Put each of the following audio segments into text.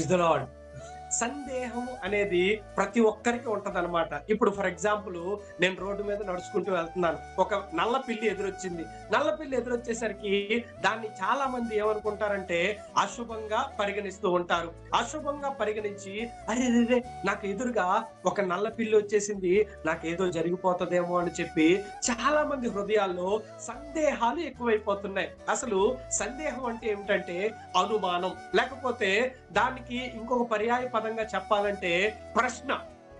Praise the lord సందేహం అనేది ప్రతి ఒక్కరికి ఉంటదన్నమాట. ఇప్పుడు ఫర్ ఎగ్జాంపుల్ నేను రోడ్డు మీద నడుచుకుంటూ వెళ్తున్నాను. ఒక నల్ల పిల్లి ఎదురొచ్చింది. నల్ల పిల్లి ఎదురొచ్చేసరికి దాన్ని చాలా మంది ఏమనుకుంటారంటే అశుభంగా పరిగణిస్తూ ఉంటారు. అశుభంగా పరిగణించి అరే రే, నాకు ఎదురుగా ఒక నల్ల పిల్లి వచ్చేసింది. నాకేదో జరిగిపోతుందేమో అని చెప్పి చాలా మంది హృదయాల్లో సందేహాలు ఎక్కువైపోతున్నాయి. అసలు సందేహం అంటే ఏమిటంటే అనుమానం. లేకపోతే దానికి ఇంకొక పర్యాయ పదంగా చెప్పాలంటే ప్రశ్న.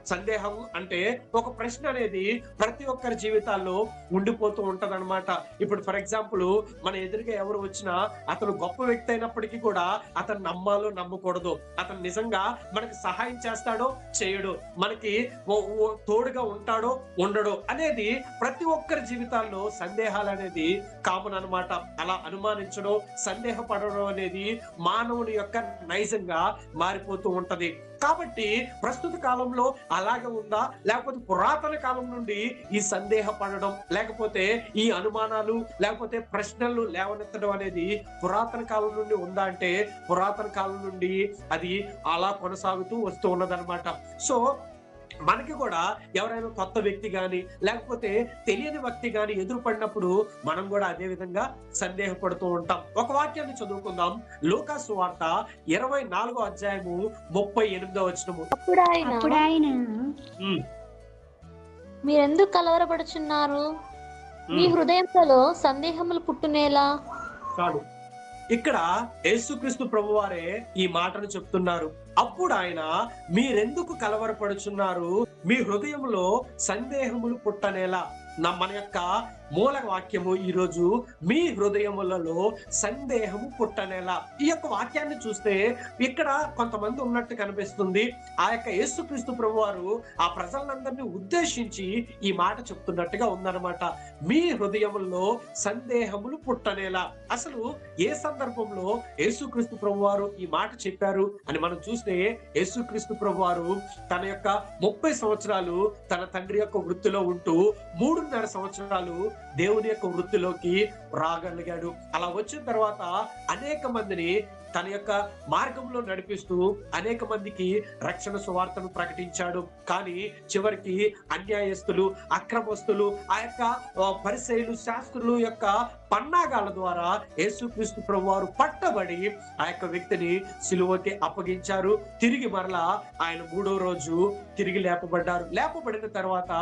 సందేహం అంటే ఒక ప్రశ్న అనేది ప్రతి ఒక్కరి జీవితాల్లో ఉండిపోతూ ఉంటదన్నమాట. ఇప్పుడు ఫర్ ఎగ్జాంపుల్ మన ఎదురుగా ఎవరు వచ్చినా అతను గొప్ప వ్యక్తి అయినప్పటికీ కూడా అతను నమ్మాలో నమ్మకూడదు. అతను నిజంగా మనకి సహాయం చేస్తాడో చేయడు మనకి ఓ- తోడుగా ఉంటాడో ఉండడో అనేది ప్రతి ఒక్కరి జీవితాల్లో సందేహాలు అనేది కామన్ అనమాట అలా అనుమానించడం సందేహపడడం అనేది మానవుని యొక్క నైజంగా మారిపోతూ ఉంటది. కాబట్టి ప్రస్తుత కాలంలో అలాగే ఉందా? లేకపోతే పురాతన కాలం నుండి ఈ సందేహపడడం లేకపోతే ఈ అనుమానాలు లేకపోతే ప్రశ్నలు లేవనెత్తడం అనేది పురాతన కాలం నుండి ఉందా అంటే పురాతన కాలం నుండి అది అలా కొనసాగుతూ వస్తూ ఉన్నదన్నమాట. సో మనకి కూడా ఎవరైనా కొత్త వ్యక్తి గాని లేకపోతే తెలియని వ్యక్తి గాని ఎదురుపడినప్పుడు మనం కూడా అదే విధంగా సందేహపడుతూ ఉంటాం. ఒక వాక్యాన్ని చదువుకుందాం. లూకాసు వార్త ఇరవై నాలుగో అధ్యాయము ముప్పై ఎనిమిదో వచనము. అప్పుడు ఆయన అప్పుడు ఆయన ఉమ్, మీరెందుకు కలవరపడుచున్నారు? మీ. హృదయంలో సందేహములు పుట్టునేలా? కాదు ఇక్కడ యేసుక్రీస్తు ప్రభువారే ఈ మాటను చెప్తున్నారు. అప్పుడు ఆయన మీరెందుకు కలవరపడుచున్నారు? మీ హృదయంలో సందేహములు పుట్టనేలా. నా మన యొక్క మూల వాక్యము ఈ రోజు మీ హృదయములలో సందేహము పుట్టనేలా. ఈ యొక్క వాక్యాన్ని చూస్తే ఇక్కడ కొంతమంది ఉన్నట్టు కనిపిస్తుంది. ఆ యొక్క యేసుక్రీస్తు ప్రభువారు ఆ ప్రజలందరినీ ఉద్దేశించి ఈ మాట చెప్తున్నట్టుగా ఉందన్నమాట. మీ హృదయముల్లో సందేహములు పుట్టనేలా. అసలు ఏ సందర్భంలో యేసుక్రీస్తు ప్రభువారు ఈ మాట చెప్పారు అని మనం చూస్తే యేసుక్రీస్తు ప్రభువారు తన యొక్క ముప్పై సంవత్సరాలు తన తండ్రి యొక్క వృత్తిలో ఉంటూ మూడున్నర సంవత్సరాలు దేవుని యొక్క వృత్తిలోకి రాగలిగాడు. అలా వచ్చిన తర్వాత అనేక మందిని తన యొక్క మార్గంలో నడిపిస్తూ అనేక మందికి రక్షణ సువార్తను ప్రకటించాడు. కానీ చివరికి అన్యాయస్తులు అక్రమస్తులు ఆ యొక్క పరిశైలు శాస్త్రులు యొక్క పన్నాగాల ద్వారా యేసుక్రీస్తు ప్రభువారు పట్టబడి ఆ యొక్క వ్యక్తిని సిలువకి అప్పగించారు. తిరిగి మరలా ఆయన మూడో రోజు తిరిగి లేపబడ్డారు. లేపబడిన తర్వాత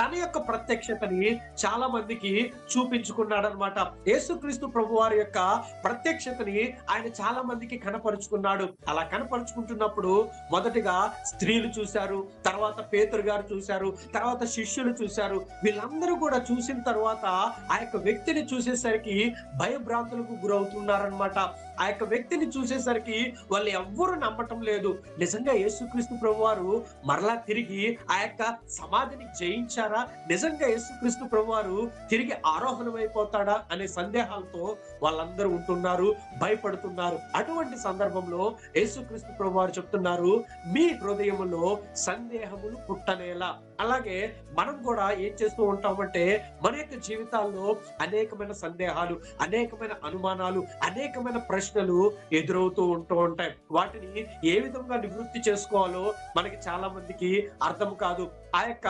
తన యొక్క ప్రత్యక్షతని చాలా మందికి చూపించుకున్నాడు అనమాట యేసుక్రీస్తు ప్రభు వారి యొక్క ప్రత్యక్షతని ఆయన చాలా మందికి కనపరుచుకున్నాడు. అలా కనపరుచుకుంటున్నప్పుడు మొదటిగా స్త్రీలు చూశారు తర్వాత పేతురు గారు చూశారు తర్వాత శిష్యులు చూశారు. వీళ్ళందరూ కూడా చూసిన తర్వాత ఆ యొక్క వ్యక్తిని చూసేసరికి భయభ్రాంతులకు గురవుతున్నారనమాట. ఆ యొక్క వ్యక్తిని చూసేసరికి వాళ్ళు ఎవ్వరూ నమ్మటం లేదు. నిజంగా యేసుక్రీస్తు ప్రభు వారు మరలా తిరిగి ఆ యొక్క సమాధిని జయించారు. నిజంగా యేసుక్రీస్తు ప్రభువారు తిరిగి ఆరోహణమైపోతాడా అనే సందేహాలతో వాళ్ళందరూ ఉంటున్నారు భయపడుతున్నారు. అటువంటి సందర్భంలో యేసుక్రీస్తు ప్రభువారు చెప్తున్నారు మీ హృదయంలో సందేహములు పుట్టనేలా. అలాగే మనం కూడా ఏం చేస్తూ ఉంటామంటే మన యొక్క జీవితాల్లో అనేకమైన సందేహాలు అనేకమైన అనుమానాలు అనేకమైన ప్రశ్నలు ఎదురవుతూ ఉంటూ ఉంటాయి. వాటిని ఏ విధంగా నివృత్తి చేసుకోవాలో మనకి చాలా మందికి అర్థం కాదు. ఆ యొక్క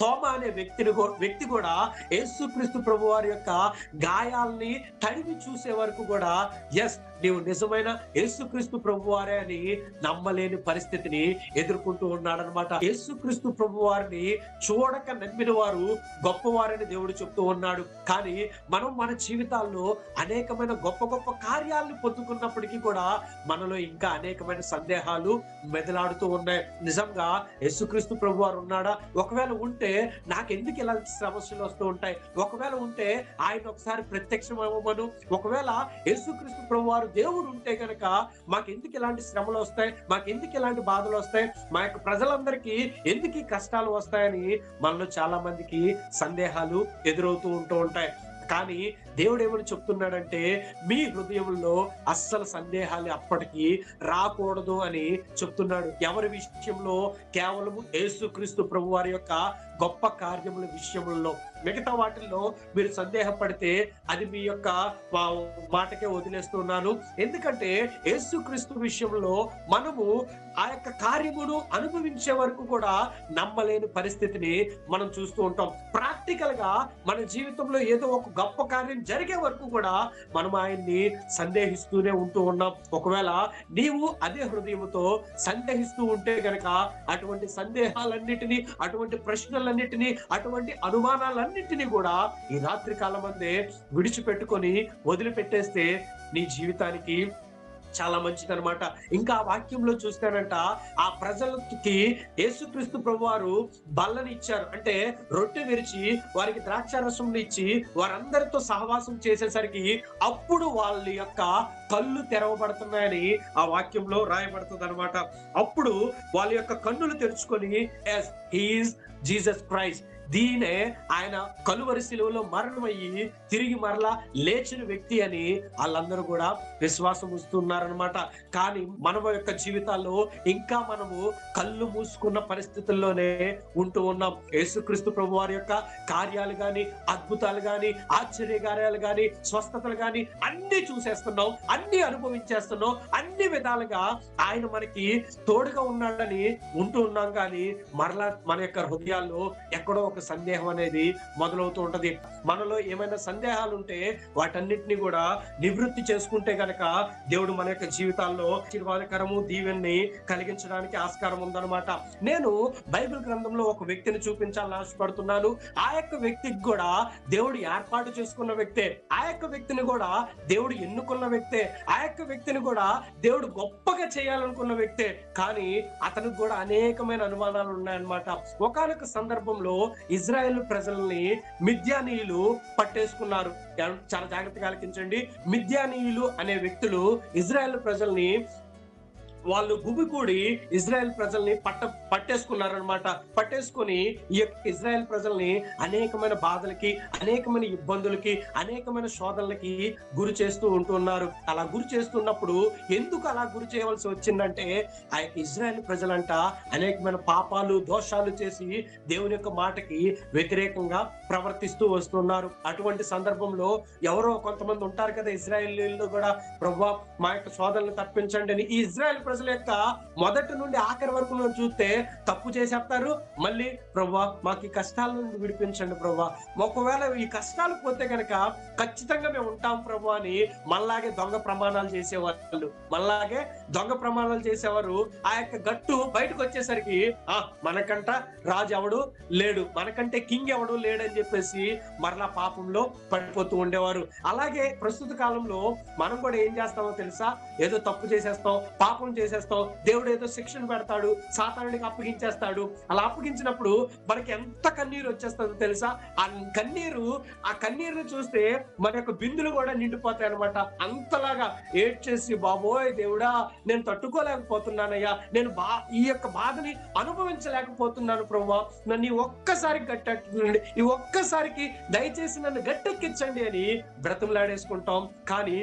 తోమ అనే వ్యక్తిని వ్యక్తి కూడా యేసుక్రీస్తు ప్రభు వారి యొక్క గాయాల్ని తడివి చూసే వరకు కూడా ఎస్ నీవు నిజమైన యేసుక్రీస్తు ప్రభు వారే అని నమ్మలేని పరిస్థితిని ఎదుర్కొంటూ ఉన్నాడనమాట యేసుక్రీస్తు ప్రభు వారిని చూడక నమ్మిన వారు గొప్పవారని దేవుడు చెప్తూ ఉన్నాడు. కానీ మనం మన జీవితాల్లో అనేకమైన గొప్ప గొప్ప కార్యాలను పొందుకున్నప్పటికీ కూడా మనలో ఇంకా అనేకమైన సందేహాలు మెదలాడుతూ ఉన్నాయి. నిజంగా యేసుక్రీస్తు ప్రభు వారు ఉన్నాడా? ఒకవేళ ఉంటే నాకెందుకు ఇలాంటి సమస్యలు వస్తూ ఉంటాయి? ఒకవేళ ఉంటే ఆయన ఒకసారి ప్రత్యక్షం అవ్వమను ఒకవేళ యేసుక్రీస్తు ప్రభు వారు దేవుడు ఉంటే కనుక మాకెందుకు ఇలాంటి శ్రమలు వస్తాయి? మాకెందుకు ఇలాంటి బాధలు వస్తాయి? మా యొక్క ప్రజలందరికీ ఎందుకు ఈ కష్టాలు వస్తాయని మనలో చాలా మందికి సందేహాలు ఎదురవుతూ ఉంటూ ఉంటాయి. కానీ దేవుడు ఏమని చెప్తున్నాడంటే మీ హృదయంలో అస్సలు సందేహాలు అప్పటికి రాకూడదు అని చెప్తున్నాడు. ఎవరి విషయంలో? కేవలం యేసుక్రీస్తు ప్రభు వారి యొక్క గొప్ప కార్యముల విషయములలో మిగతా వాటిల్లో మీరు సందేహపడితే అది మీ యొక్క మా- మాటకే వదిలేస్తున్నాను ఎందుకంటే యేసుక్రీస్తు విషయంలో మనము ఆ యొక్క కార్యమును అనుభవించే వరకు కూడా నమ్మలేని పరిస్థితిని మనం చూస్తూ ఉంటాం. ప్రాక్టికల్గా మన జీవితంలో ఏదో ఒక గొప్ప కార్యం జరిగే వరకు కూడా మనం ఆయన్ని సందేహిస్తూనే ఉంటూ ఉన్నాం. ఒకవేళ నీవు అదే హృదయంతో సందేహిస్తూ ఉంటే గనక అటువంటి సందేహాలన్నిటినీ అటువంటి ప్రశ్నలు ఆలోచనలన్నింటినీ అటువంటి అనుమానాలన్నింటినీ కూడా ఈ రాత్రి కాలం అందే విడిచిపెట్టుకొని వదిలిపెట్టేస్తే నీ జీవితానికి చాలా మంచిదనమాట ఇంకా ఆ వాక్యంలో చూస్తానంట ఆ ప్రజలకి యేసుక్రీస్తు ప్రభు వారు బల్లని ఇచ్చారు అంటే రొట్టె విరిచి వారికి ద్రాక్షారసం ఇచ్చి వారందరితో సహవాసం చేసేసరికి అప్పుడు వాళ్ళ యొక్క కళ్ళు తెరవబడుతున్నాయని ఆ వాక్యంలో రాయబడుతుంది అనమాట అప్పుడు వాళ్ళ యొక్క కన్నులు తెరుచుకొని yes he is Jesus Christ దీనే ఆయన కలువరి శిలువలో మరణమయ్యి తిరిగి మరలా లేచిన వ్యక్తి అని వాళ్ళందరూ కూడా విశ్వాసం ఉంచుతున్నారనమాట కానీ మన యొక్క జీవితాల్లో ఇంకా మనము కళ్ళు మూసుకున్న పరిస్థితుల్లోనే ఉంటూ ఉన్నాం. యేసుక్రీస్తు ప్రభు వారి యొక్క కార్యాలు కానీ అద్భుతాలు కానీ ఆశ్చర్య కార్యాలు కానీ స్వస్థతలు కానీ అన్ని చూసేస్తున్నాం. అన్ని అనుభవించేస్తున్నాం అన్ని విధాలుగా ఆయన మనకి తోడుగా ఉన్నాడని ఉంటూ ఉన్నాం కానీ మరలా మన యొక్క హృదయాల్లో ఎక్కడో ఒక సందేహం అనేది మొదలవుతూ ఉంటది. మనలో ఏమైనా సందేహాలు ఉంటే వాటన్నిటిని కూడా నివృత్తి చేసుకుంటే గనక దేవుడు మన యొక్క జీవితాల్లో ఆశీర్వాదకరము దీవెన్ని కలిగించడానికి ఆస్కారం ఉందన్నమాట. నేను బైబిల్ గ్రంథంలో ఒక వ్యక్తిని చూపించాలని ఆశపడుతున్నాను. ఆ యొక్క వ్యక్తికి కూడా దేవుడు ఏర్పాటు చేసుకున్న వ్యక్తే. ఆ యొక్క వ్యక్తిని కూడా దేవుడు ఎన్నుకున్న వ్యక్తే. ఆ యొక్క వ్యక్తిని కూడా దేవుడు గొప్పగా చేయాలనుకున్న వ్యక్తే. కానీ అతనికి కూడా అనేకమైన అనుమానాలు ఉన్నాయన్నమాట. ఒకనొక సందర్భంలో ఇజ్రాయెల్ ప్రజల్ని మిద్యానీయులు పట్టేసుకున్నారు. చాలా జాగ్రత్తగా ఆలకించండి మిథ్యానీయులు అనే వ్యక్తులు ఇజ్రాయెల్ ప్రజల్ని వాళ్ళు గుమికూడి ఇజ్రాయెల్ ప్రజల్ని పట్ట పట్టేసుకున్నారనమాట పట్టేసుకొని ఈ యొక్క ఇజ్రాయెల్ ప్రజల్ని అనేకమైన బాధలకి అనేకమైన ఇబ్బందులకి అనేకమైన శోధనలకి గురి చేస్తూ ఉంటున్నారు. అలా గురి చేస్తున్నప్పుడు ఎందుకు అలా గురి చేయవలసి వచ్చిందంటే ఆ యొక్క ఇజ్రాయెల్ ప్రజలంట అనేకమైన పాపాలు దోషాలు చేసి దేవుని యొక్క మాటకి వ్యతిరేకంగా ప్రవర్తిస్తూ వస్తున్నారు. అటువంటి సందర్భంలో ఎవరో కొంతమంది ఉంటారు కదా ఇజ్రాయేలీలు కూడా ప్రభా మా యొక్క సోదరులను తప్పించండి అని. ఈ ఇజ్రాయెల్ ప్రజల యొక్క మొదటి నుండి ఆఖరి వరకు మనం చూస్తే తప్పు చేసేస్తారు. మళ్ళీ ప్రభా మాకు ఈ కష్టాల నుండి విడిపించండి ప్రభా ఒకవేళ ఈ కష్టాలు పోతే కనుక ఖచ్చితంగా మేము ఉంటాం ప్రభు అని మళ్ళాగే దొంగ ప్రమాణాలు చేసేవాళ్ళు. మళ్ళాగే దొంగ ప్రమాణాలు చేసేవారు. ఆ యొక్క గట్టు బయటకు వచ్చేసరికి ఆ మనకంట రాజు ఎవడు లేడు. మనకంటే కింగ్ ఎవడు లేడని చెప్పేసి మరలా పాపంలో పడిపోతూ ఉండేవారు. అలాగే ప్రస్తుత కాలంలో మనం కూడా ఏం చేస్తామో తెలుసా? ఏదో తప్పు చేసేస్తాం పాపం చేసేస్తాం దేవుడు ఏదో శిక్షణ పెడతాడు సాతానుడికి అప్పగించేస్తాడు. అలా అప్పగించినప్పుడు మనకి ఎంత కన్నీరు వచ్చేస్తుందో తెలుసా? ఆ కన్నీరు ఆ కన్నీరుని చూస్తే మన యొక్క బిందులు కూడా నిండిపోతాయి అనమాట అంతలాగా ఏడ్చేసి బాబోయ్ దేవుడా నేను తట్టుకోలేకపోతున్నానయ్యా. నేను బా ఈ యొక్క బాధని అనుభవించలేకపోతున్నాను ప్రభు. నన్ను ఒక్కసారి కట్టండి ఈ ఒక్కసారికి దయచేసి నన్ను గట్టెక్కించండి అని బ్రతుములాడేసుకుంటాం కానీ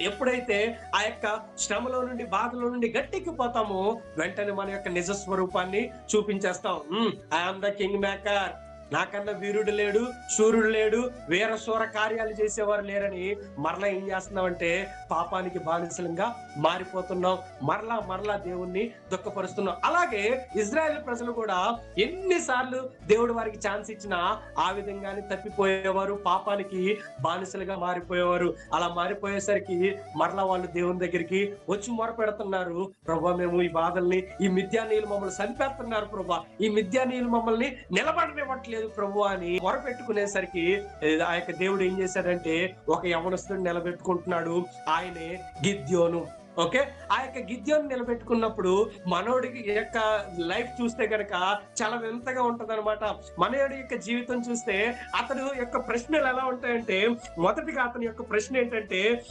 ఎప్పుడైతే ఆ యొక్క శ్రమలో నుండి బాధలో నుండి గట్టెక్కిపోతామో వెంటనే మన యొక్క నిజ స్వరూపాన్ని చూపించేస్తాం ఐఎమ్ ద కింగ్ మేకర్ నాకన్నా వీరుడు లేడు సూర్యుడు లేడు వీర సూర కార్యాలు చేసేవారు లేరని మరలా ఏం చేస్తున్నామంటే పాపానికి బానిసలంగా మారిపోతున్నాం మరలా మరలా దేవుణ్ణి దుఃఖపరుస్తున్నాం అలాగే ఇజ్రాయెల్ ప్రజలు కూడా ఎన్నిసార్లు దేవుడు వారికి ఛాన్స్ ఇచ్చినా ఆ విధంగానే తప్పిపోయేవారు పాపానికి బానిసలుగా మారిపోయేవారు. అలా మారిపోయేసరికి మరలా వాళ్ళు దేవుని దగ్గరికి వచ్చి మొరపెడుతున్నారు. ప్రభా మేము ఈ బాధల్ని ఈ మిథ్యానీయులు మమ్మల్ని చనిపేస్తున్నారు ప్రభా. ఈ మిథ్యానీయులు మమ్మల్ని నిలబడనివ్వట్లేదు. ప్రభు అని మొరపెట్టుకునేసరికి ఆ యొక్క దేవుడు ఏం చేశాడంటే ఒక యవనస్తుని నిలబెట్టుకుంటున్నాడు ఆయనే గిద్యోను. ఓకే? ఆ యొక్క గిద్యోను నిలబెట్టుకున్నప్పుడు మనోడికి యొక్క లైఫ్ చూస్తే గనక చాలా వింతగా ఉంటది అనమాట మనోడి యొక్క జీవితం చూస్తే అతడు యొక్క ప్రశ్నలు ఎలా ఉంటాయంటే మొదటిగా అతని యొక్క ప్రశ్న ఏంటంటే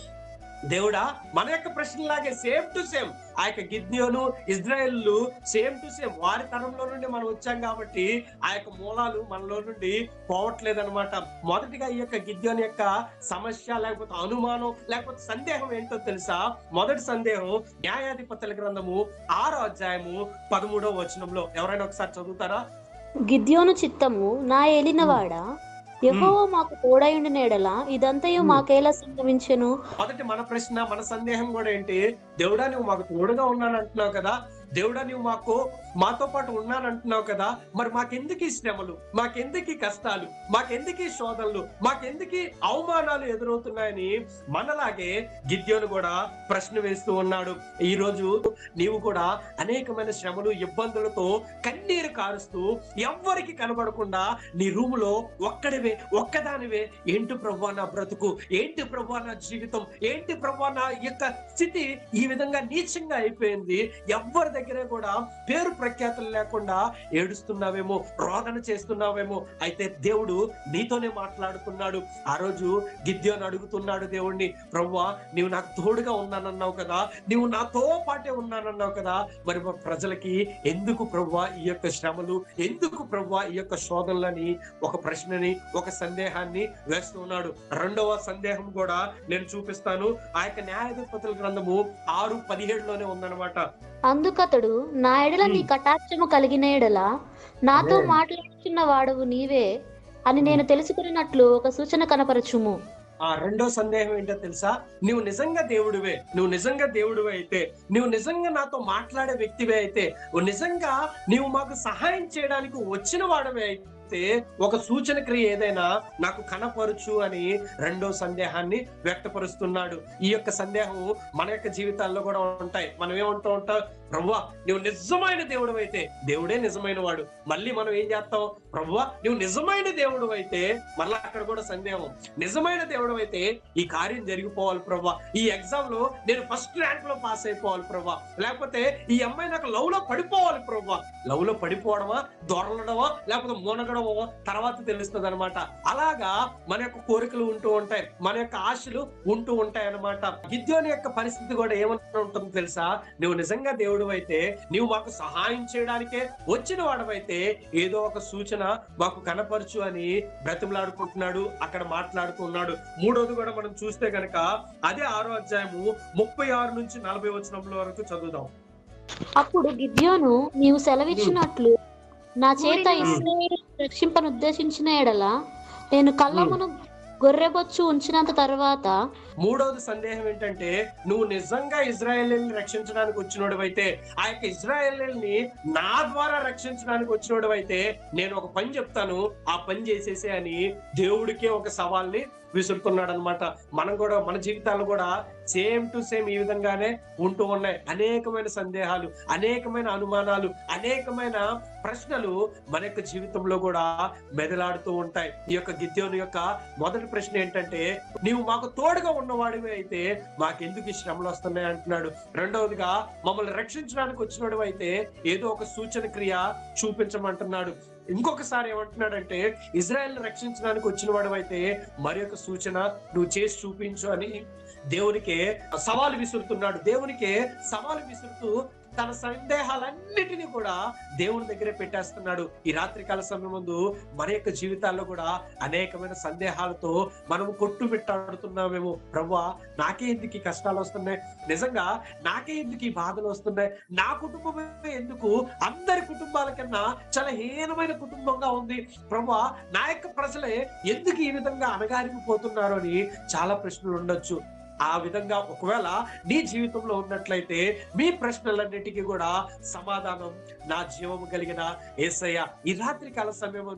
దేవుడా మన యొక్క ప్రశ్నలాగే సేమ్ టు సేమ్ ఆ యొక్క గిద్యోను ఇజ్రాయెల్లు సేమ్ టు సేమ్ వారి తరంలో నుండి మనం వచ్చాం కాబట్టి ఆ యొక్క మూలాలు మనలో నుండి పోవట్లేదనమాట మొదటిగా ఈ యొక్క గిద్యోని యొక్క సమస్య లేకపోతే అనుమానం లేకపోతే సందేహం ఏంటో తెలుసా? మొదటి సందేహం న్యాయాధిపతుల గ్రంథము ఆరో అధ్యాయము పదమూడో వచనంలో. ఎవరైనా ఒకసారి చదువుతారా? గిద్యోను చిత్తము నా ఏలినవాడా? యెహోవా మాకు తోడయుండిన ఎడల ఇదంతయు. మాకేలా సంభవించెను? మొదటి మన ప్రశ్న మన సందేహం కూడా ఏంటి? దేవుడా నువ్వు మాకు తోడుగా ఉన్నాను అంటున్నావు కదా. దేవుడా నువ్వు మాకు మాతో పాటు ఉన్నానంటున్నావు కదా మరి మాకెందుకు ఈ శ్రమలు మాకెందుకు కష్టాలు మాకెందుకు శోధనలు మాకెందుకు అవమానాలు ఎదురవుతున్నాయని మనలాగే గిద్యోను కూడా ప్రశ్న వేస్తూ ఉన్నాడు. ఈ రోజు నీవు కూడా అనేకమైన శ్రమలు ఇబ్బందులతో కన్నీరు కారుస్తూ ఎవ్వరికి కనబడకుండా నీ రూములో ఒక్కడివే ఒక్కదానివే. ఏంటి ప్రభా నా బ్రతుకు? ఏంటి ప్రభా నా జీవితం? ఏంటి ప్రభా నా యొక్క స్థితి? ఈ విధంగా నీచంగా అయిపోయింది. ఎవ్వరి దగ్గర కూడా పేరు ప్రఖ్యాతులు లేకుండా ఏడుస్తున్నావేమో రోదన చేస్తున్నావేమో. అయితే దేవుడు నీతోనే మాట్లాడుతున్నాడు. ఆ రోజు గిద్యోని అడుగుతున్నాడు దేవుణ్ణి ప్రవ్వా నీవు నాకు తోడుగా ఉన్నానన్నావు కదా నీవు నాతో పాటే ఉన్నానన్నావు కదా. మరి మా ప్రజలకి ఎందుకు ప్రవ్వా ఈ యొక్క శ్రమలు ఎందుకు ప్రవ్వా ఈ యొక్క శోధనలని ఒక ప్రశ్నని ఒక సందేహాన్ని వేస్తూ ఉన్నాడు. రెండవ సందేహం కూడా నేను చూపిస్తాను. ఆ యొక్క న్యాయాధిపతుల గ్రంథము ఆరు పదిహేడులోనే ఉందన్నమాట. అందుకతడు నా ఎడల నీ. కటాక్షము కలిగిన ఎడల నాతో. మాట్లాడుచున్న వాడవు నీవే అని నేను తెలుసుకున్నట్లు ఒక సూచన కనపరచుము. ఆ రెండో సందేహం ఏంటో తెలుసా? నువ్వు నిజంగా దేవుడివే. నువ్వు నిజంగా దేవుడివే అయితే నువ్వు నిజంగా నాతో మాట్లాడే వ్యక్తివే అయితే నిజంగా నీవు మాకు సహాయం చేయడానికి వచ్చిన వాడవే అయితే ఒక సూచన క్రియ ఏదైనా నాకు కనపరచు అని రెండో సందేహాన్ని వ్యక్తపరుస్తున్నాడు. ఈ యొక్క సందేహం మన యొక్క జీవితాల్లో కూడా ఉంటాయి. మనం ఏమంటూ ఉంటాం ప్రవ్వా నువ్వు నిజమైన దేవుడు అయితే దేవుడే నిజమైన వాడు. మళ్ళీ మనం ఏం చేస్తాం? ప్రవ్వా నువ్వు నిజమైన దేవుడు అయితే మళ్ళీ అక్కడ కూడా సందేహం. నిజమైన దేవుడు అయితే ఈ కార్యం జరిగిపోవాలి ప్రవ్వా. ఈ ఎగ్జామ్లో నేను ఫస్ట్ ర్యాంక్లో పాస్ అయిపోవాలి ప్రవ్వా. లేకపోతే ఈ అమ్మాయి నాకు లవ్లో పడిపోవాలి ప్రభా లవ్లో పడిపోవడమా? దొరలడమా? లేకపోతే మునగడమో తర్వాత తెలుస్తుంది అనమాట అలాగా మన యొక్క కోరికలు ఉంటూ ఉంటాయి. మన యొక్క ఆశలు ఉంటూ ఉంటాయి అనమాట గిద్యోని యొక్క పరిస్థితి కూడా ఏమంటూ ఉంటుంది తెలుసా? నువ్వు నిజంగా దేవుడు అయితే నీవు మాకు సహాయం చేయడానికే వచ్చిన వాడవైతే ఏదో ఒక సూచన మాకు కనపరచు అని బ్రతిమలాడుకుంటున్నాడు అక్కడ మాట్లాడుకున్నాడు మూడోది కూడా మనం చూస్తే గనక అదే ఆరో అధ్యాయము ముప్పై ఆరు నుంచి నలభై వచనంలో వరకు చదువుదాం. అప్పుడు గిద్యోను నీవు సెలవిచ్చినట్లు నా చేత ఇస్రాయేలు రక్షింపను ఉద్దేశించిన ఎడల నేను కళ్ళమును గొర్రెబొచ్చు ఉంచినంత తర్వాత మూడోది సందేహం ఏంటంటే నువ్వు నిజంగా ఇజ్రాయేల్ని రక్షించడానికి వచ్చినోడు అయితే ఆ యొక్క ఇజ్రాయేల్ని నా ద్వారా రక్షించడానికి వచ్చినోడు అయితే నేను ఒక పని చెప్తాను ఆ పని చేసేసే అని దేవుడికే ఒక సవాల్ని విసురుతున్నాడు అనమాట మనం కూడా మన జీవితాలు కూడా సేమ్ టు సేమ్ ఈ విధంగానే ఉంటూ ఉన్నాయి. అనేకమైన సందేహాలు అనేకమైన అనుమానాలు అనేకమైన ప్రశ్నలు మన యొక్క జీవితంలో కూడా మెదలాడుతూ ఉంటాయి. ఈ యొక్క గిద్యోని యొక్క మొదటి ప్రశ్న ఏంటంటే నీవు మాకు తోడుగా ఉన్నవాడివి అయితే మాకెందుకు ఈ శ్రమలు వస్తున్నాయి? అంటున్నాడు. రెండవదిగా మమ్మల్ని రక్షించడానికి వచ్చినడు అయితే ఏదో ఒక సూచన క్రియ చూపించమంటున్నాడు. ఇంకొకసారి ఏమంటున్నాడంటే ఇజ్రాయెల్ రక్షించడానికి వచ్చిన వాడు అయితే మరి ఒక సూచన నువ్వు చేసి చూపించు అని దేవునికే సవాలు విసురుతున్నాడు. దేవునికే సవాలు విసురుతూ తన సందేహాలన్నిటినీ కూడా దేవుని దగ్గరే పెట్టేస్తున్నాడు. ఈ రాత్రికాల సమయం ముందు మన యొక్క జీవితాల్లో కూడా అనేకమైన సందేహాలతో మనము కొట్టు పెట్టాడుతున్నామేమో ప్రవ్వా నాకే ఎందుకు ఈ కష్టాలు వస్తున్నాయి? నిజంగా నాకే ఎందుకు ఈ బాధలు వస్తున్నాయి? నా కుటుంబమే ఎందుకు అందరి కుటుంబాల కన్నా చాలా హీనమైన కుటుంబంగా ఉంది? ప్రవ్వా నా యొక్క ప్రజలే ఎందుకు ఈ విధంగా అనగారిపోతున్నారు అని చాలా ప్రశ్నలు ఉండొచ్చు. ఆ విధంగా ఒకవేళ నీ జీవితంలో ఉన్నట్లయితే మీ ప్రశ్నలన్నిటికీ కూడా సమాధానం నా జీవము కలిగిన ఏసయ్య ఈ రాత్రి కాల సమయం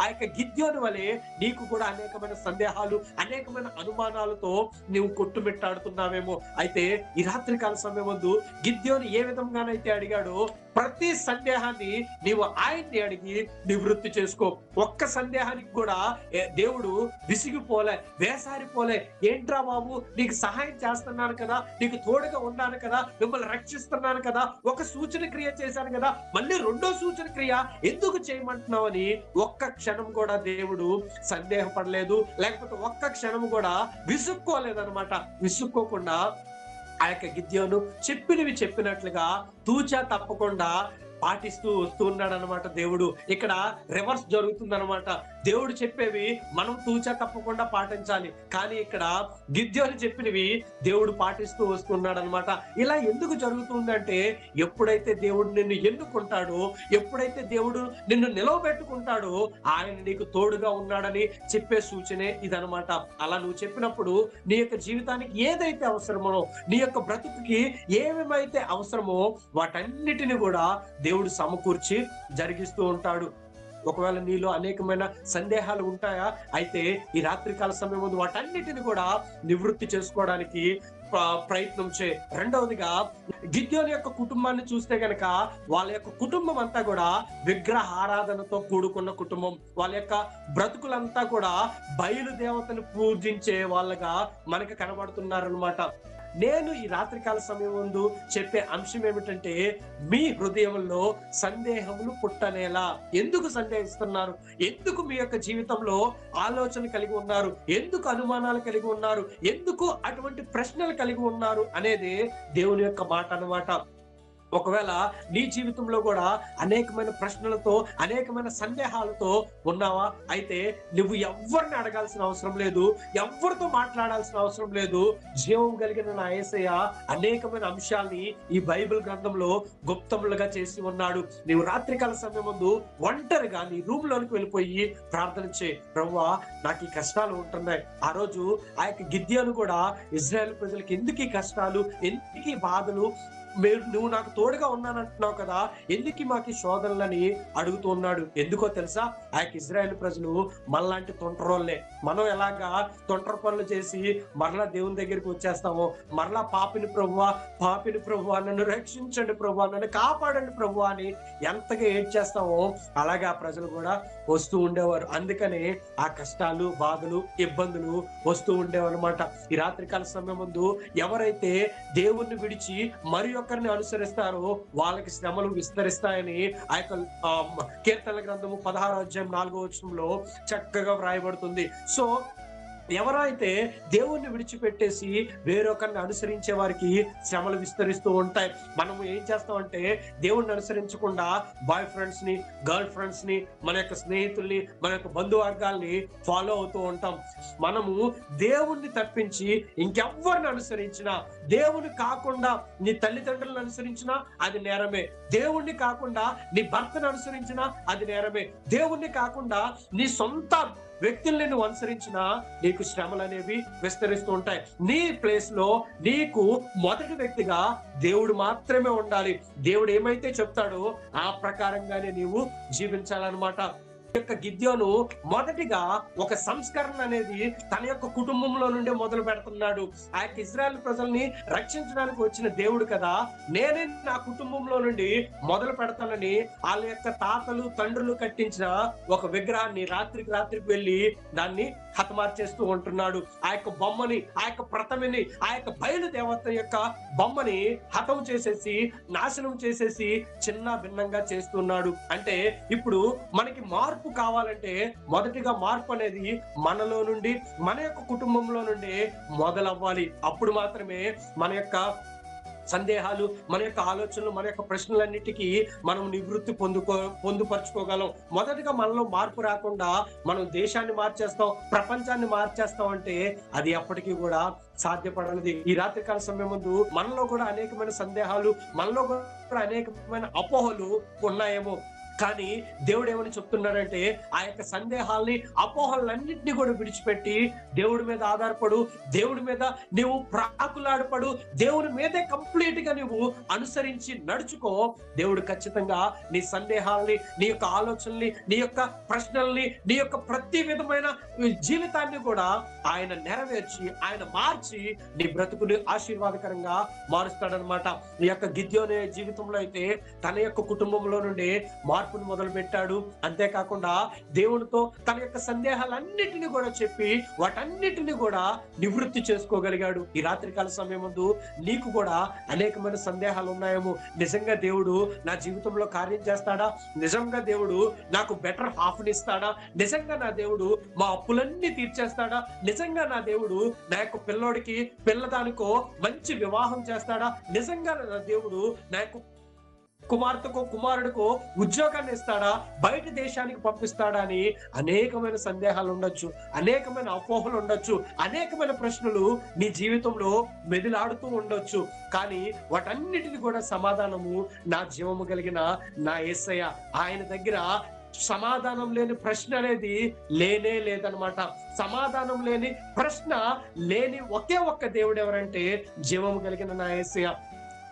ఆ యొక్క గిద్యోని వలె నీకు కూడా అనేకమైన సందేహాలు అనేకమైన అనుమానాలతో నీవు కొట్టుమిట్టాడుతున్నావేమో. అయితే ఈ రాత్రి కాల సమయం ముందు గిద్యోని ఏ విధంగానైతే అడిగాడో ప్రతి సందేహాన్ని నీవు ఆయన్ని అడిగి నివృత్తి చేసుకో. ఒక్క సందేహానికి కూడా దేవుడు విసిగిపోలే వేసారిపోలే. ఏంట్రా బాబు నీకు సహాయం చేస్తున్నాను కదా నీకు తోడుగా ఉన్నాను కదా మిమ్మల్ని రక్షిస్తున్నాను కదా ఒక సూచన క్రియ చేశాను కదా మళ్ళీ రెండో సూచన క్రియ ఎందుకు చేయమంటున్నావని ఒక్క క్షణం కూడా దేవుడు సందేహపడలేదు. లేకపోతే ఒక్క క్షణం కూడా విసుక్కోలేదనమాట విసుక్కోకుండా ఆ యొక్క గిద్యోను చెప్పినవి చెప్పినట్లుగా తూచా తప్పకుండా పాటిస్తూ వస్తూ ఉన్నాడు అనమాట దేవుడు. ఇక్కడ రివర్స్ జరుగుతుంది అనమాట దేవుడు చెప్పేవి మనం తూచా తప్పకుండా పాటించాలి. కానీ ఇక్కడ గిద్యోని చెప్పినవి దేవుడు పాటిస్తూ వస్తున్నాడు అనమాట ఇలా ఎందుకు జరుగుతుందంటే ఎప్పుడైతే దేవుడు నిన్ను ఎన్నుకుంటాడో ఎప్పుడైతే దేవుడు నిన్ను నిలవబెట్టుకుంటాడో ఆయన నీకు తోడుగా ఉన్నాడని చెప్పే సూచనే ఇదనమాట. అలా నువ్వు చెప్పినప్పుడు నీ యొక్క జీవితానికి ఏదైతే అవసరమో నీ యొక్క బ్రతుకుకి ఏమేమైతే అవసరమో వాటన్నిటిని కూడా దేవుడు సమకూర్చి జరిగిస్తూ ఉంటాడు. ఒకవేళ నీలో అనేకమైన సందేహాలు ఉంటాయా? అయితే ఈ రాత్రికాల సమయం ముందు వాటన్నిటిని కూడా నివృత్తి చేసుకోవడానికి ప్రయత్నం చే రెండవదిగా గిద్యోని యొక్క కుటుంబాన్ని చూస్తే గనక వాళ్ళ యొక్క కుటుంబం అంతా కూడా విగ్రహ ఆరాధనతో కూడుకున్న కుటుంబం. వాళ్ళ యొక్క బ్రతుకులంతా కూడా బయలు దేవతను పూజించే వాళ్ళగా మనకి కనబడుతున్నారనమాట నేను ఈ రాత్రికాల సమయం ముందు చెప్పే అంశం ఏమిటంటే మీ హృదయంలో సందేహములు పుట్టనేలా. ఎందుకు సందేహిస్తున్నారు? ఎందుకు మీ యొక్క జీవితంలో ఆలోచన కలిగి ఉన్నారు? ఎందుకు అనుమానాలు కలిగి ఉన్నారు? ఎందుకు అటువంటి ప్రశ్నలు కలిగి ఉన్నారు? అనేది దేవుని యొక్క మాట అన్నమాట. ఒకవేళ నీ జీవితంలో కూడా అనేకమైన ప్రశ్నలతో అనేకమైన సందేహాలతో ఉన్నావా? అయితే నువ్వు ఎవరిని అడగాల్సిన అవసరం లేదు ఎవరితో మాట్లాడాల్సిన అవసరం లేదు. జీవం కలిగిన నా యేసయ్య అనేకమైన అంశాల్ని ఈ బైబిల్ గ్రంథంలో గుప్తములుగా చేసి ఉన్నాడు. నీవు రాత్రికాల సమయం ముందు ఒంటరిగా నీ రూమ్ లోనికి వెళ్ళిపోయి ప్రార్థన చేయి. ప్రవ్వా నాకు ఈ కష్టాలు ఉంటున్నాయి. ఆ రోజు ఆ యొక్క గిద్యాలు కూడా ఇజ్రాయెల్ ప్రజలకు ఎందుకు ఈ కష్టాలు ఎందుకు ఈ బాధలు? నువ్వు నాకు తోడుగా ఉన్నానంటున్నావు కదా ఎందుకు మాకు శోధనలని అడుగుతూ ఉన్నాడు? ఎందుకో తెలుసా? ఆ యొక్క ఇజ్రాయెల్ ప్రజలు మనలాంటి తొంటరోళ్ళే. మనం ఎలాగా తొంటర పనులు చేసి మరలా దేవుని దగ్గరికి వచ్చేస్తామో? మరలా పాపిని ప్రభువా పాపిని ప్రభువా నన్ను రక్షించండి ప్రభువా నన్ను కాపాడండి ప్రభువా అని ఎంతగా ఏడ్చేస్తామో అలాగే ఆ ప్రజలు కూడా వస్తూ ఉండేవారు. అందుకనే ఆ కష్టాలు బాధలు ఇబ్బందులు వస్తూ ఉండేవారు అనమాట ఈ రాత్రికాల సమయం ముందు ఎవరైతే దేవుణ్ణి విడిచి మరి ఒక్కరిని అనుసరిస్తారో. వాళ్ళకి శ్రమలు విస్తరిస్తాయని ఆ యొక్క ఆ, కీర్తన గ్రంథము పదహారు అధ్యాయం నాలుగో వచనంలో చక్కగా వ్రాయబడుతుంది. సో ఎవరైతే దేవుణ్ణి విడిచిపెట్టేసి వేరొకరిని అనుసరించే వారికి శ్రమలు విస్తరిస్తూ ఉంటాయి. మనం ఏం చేస్తామంటే దేవుణ్ణి అనుసరించకుండా బాయ్ ఫ్రెండ్స్ని గర్ల్ ఫ్రెండ్స్ని మన యొక్క స్నేహితుల్ని మన యొక్క బంధువర్గాల్ని ఫాలో అవుతూ ఉంటాం. మనము దేవుణ్ణి తప్పించి ఇంకెవ్వరిని అనుసరించినా దేవుని కాకుండా నీ తల్లిదండ్రులను అనుసరించినా అది నేరమే. దేవుణ్ణి కాకుండా నీ భర్తను అనుసరించినా అది నేరమే. దేవుణ్ణి కాకుండా నీ సొంత వ్యక్తుల్ని నువ్వు అనుసరించినా నీకు శ్రమలు అనేవి విస్తరిస్తూ ఉంటాయి. నీ ప్లేస్లో నీకు మొదటి వ్యక్తిగా దేవుడు మాత్రమే ఉండాలి. దేవుడు ఏమైతే చెప్తాడో ఆ ప్రకారంగానే నీవు జీవించాలన్నమాట. యొక్క గిద్యోను మొదటిగా ఒక సంస్కరణ అనేది తన యొక్క కుటుంబంలో నుండే మొదలు పెడుతున్నాడు. ఆ యొక్క ఇజ్రాయల్ ప్రజల్ని రక్షించడానికి వచ్చిన దేవుడు కదా. నేనే నా కుటుంబంలో నుండి మొదలు పెడతానని వాళ్ళ యొక్క తాతలు తండ్రులు కట్టించిన ఒక విగ్రహాన్ని రాత్రికి రాత్రికి వెళ్ళి దాన్ని హతమార్చేస్తూ ఉంటున్నాడు. ఆ యొక్క బొమ్మని ఆ యొక్క ప్రథమిని ఆ యొక్క బయలు దేవత యొక్క బొమ్మని హతం చేసేసి నాశనం చేసేసి చిన్న భిన్నంగా చేస్తున్నాడు. అంటే ఇప్పుడు మనకి మార్పు కావాలంటే మొదటిగా మార్పు అనేది మనలో నుండి మన యొక్క కుటుంబంలో నుండి మొదలవ్వాలి. అప్పుడు మాత్రమే మన యొక్క సందేహాలు మన యొక్క ఆలోచనలు మన యొక్క ప్రశ్నలన్నిటికీ మనం నివృత్తి పొందుకో పొందుపరుచుకోగలం. మొదటిగా మనలో మార్పు రాకుండా మనం దేశాన్ని మార్చేస్తాం ప్రపంచాన్ని మార్చేస్తాం అంటే అది ఎప్పటికీ కూడా సాధ్యపడనిది. ఈ రాత్రికాల సమయం ముందు మనలో కూడా అనేకమైన సందేహాలు మనలో కూడా అనేకమైన అపోహలు ఉన్నాయేమో. కానీ దేవుడు ఏమని చెప్తున్నాడంటే ఆ యొక్క సందేహాల్ని అపోహలన్నింటినీ కూడా విడిచిపెట్టి దేవుడి మీద ఆధారపడు దేవుడి మీద నీవు ప్రాకులాడపడు దేవుడి మీదే కంప్లీట్గా నువ్వు అనుసరించి నడుచుకో. దేవుడు ఖచ్చితంగా నీ సందేహాల్ని నీ యొక్క ఆలోచనల్ని నీ యొక్క ప్రశ్నల్ని నీ యొక్క ప్రతి విధమైన జీవితాన్ని కూడా ఆయన నెరవేర్చి ఆయన మార్చి నీ బ్రతుకుని ఆశీర్వాదకరంగా మారుస్తాడనమాట నీ యొక్క గిద్యోనే జీవితంలో అయితే తన యొక్క కుటుంబంలో నుండి మార్పును మొదలు పెట్టాడు అంతేకాకుండా దేవునితో తన యొక్క సందేహాలన్నిటిని కూడా చెప్పి వాటన్నిటిని కూడా నివృత్తి చేసుకోగలిగాడు. ఈ రాత్రికాల సమయం ముందు నీకు కూడా అనేకమైన సందేహాలు ఉన్నాయేమో. నిజంగా దేవుడు నా జీవితంలో కార్యం చేస్తాడా? నిజంగా దేవుడు నాకు బెటర్ హాఫ్ ఇస్తాడా? నిజంగా నా దేవుడు మా అప్పులన్నీ తీర్చేస్తాడా? నిజంగా నా దేవుడు నా యొక్క పిల్లోడికి పిల్లదానికో మంచి వివాహం చేస్తాడా? నిజంగా నా దేవుడు నా యొక్క కుమార్తెకో కుమారుడికో ఉద్యోగాన్ని ఇస్తాడా? బయట దేశానికి పంపిస్తాడా అని అనేకమైన సందేహాలు ఉండొచ్చు అనేకమైన అపోహలు ఉండొచ్చు అనేకమైన ప్రశ్నలు నీ జీవితంలో మెదిలాడుతూ ఉండొచ్చు. కానీ వాటన్నిటిని కూడా సమాధానము నా జీవము కలిగిన నా ఏసయ్య. ఆయన దగ్గర సమాధానం లేని ప్రశ్న అనేది లేనే లేదనమాట. సమాధానం లేని ప్రశ్న లేని ఒకే ఒక్క దేవుడు ఎవరంటే జీవము కలిగిన నా ఏసయ్య.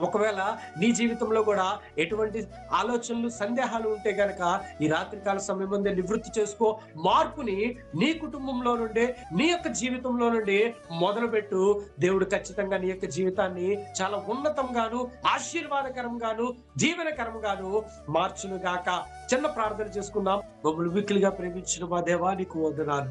ఒకవేళ నీ జీవితంలో కూడా ఎటువంటి ఆలోచనలు సందేహాలు ఉంటే గనక ఈ రాత్రికాల సమయం ముందే నివృత్తి చేసుకో. మార్పుని నీ కుటుంబంలో నుండి నీ యొక్క జీవితంలో నుండి మొదలుపెట్టు. దేవుడు ఖచ్చితంగా నీ యొక్క జీవితాన్ని చాలా ఉన్నతంగాను ఆశీర్వాదకరంగాను జీవనకరంగాను మార్చును గాక. చిన్న ప్రార్థన చేసుకుందాం. మమ్మల్ని విక్కులుగా ప్రేమించిన మా దేవా నీకు వందనాలు.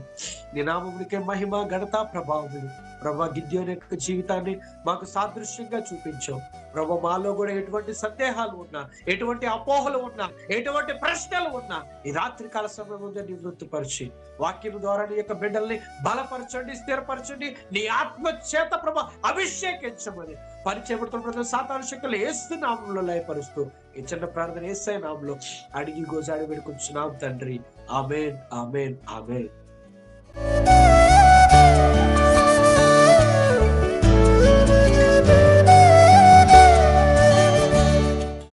నీ నామమునికే మహిమ ఘనత ప్రభావం ప్రభా గిద్యోని యొక్క జీవితాన్ని మాకు సాదృశ్యంగా చూపించావు. ప్రభు మాలో కూడా ఎటువంటి సందేహాలు ఉన్నా ఎటువంటి అపోహలు ఉన్నా ఎటువంటి ప్రశ్నలు ఉన్నా ఈ రాత్రి కాల సమయంలో ముందే నివృత్తిపరిచి వాక్యం ద్వారా నీ యొక్క బిడ్డల్ని బలపరచండి స్థిరపరచండి నీ ఆత్మ చేత ప్రభ అభిషేకించమని పరిచయపడుతున్న ప్రతి సాతాను శక్తులు ఏసు నామంలో లయపరుస్తూ ఈ చిన్న ప్రార్థన ఏసై నామంలో అడిగి గోజాడి పెడుకుంటున్నాం తండ్రి. Amen amen amen.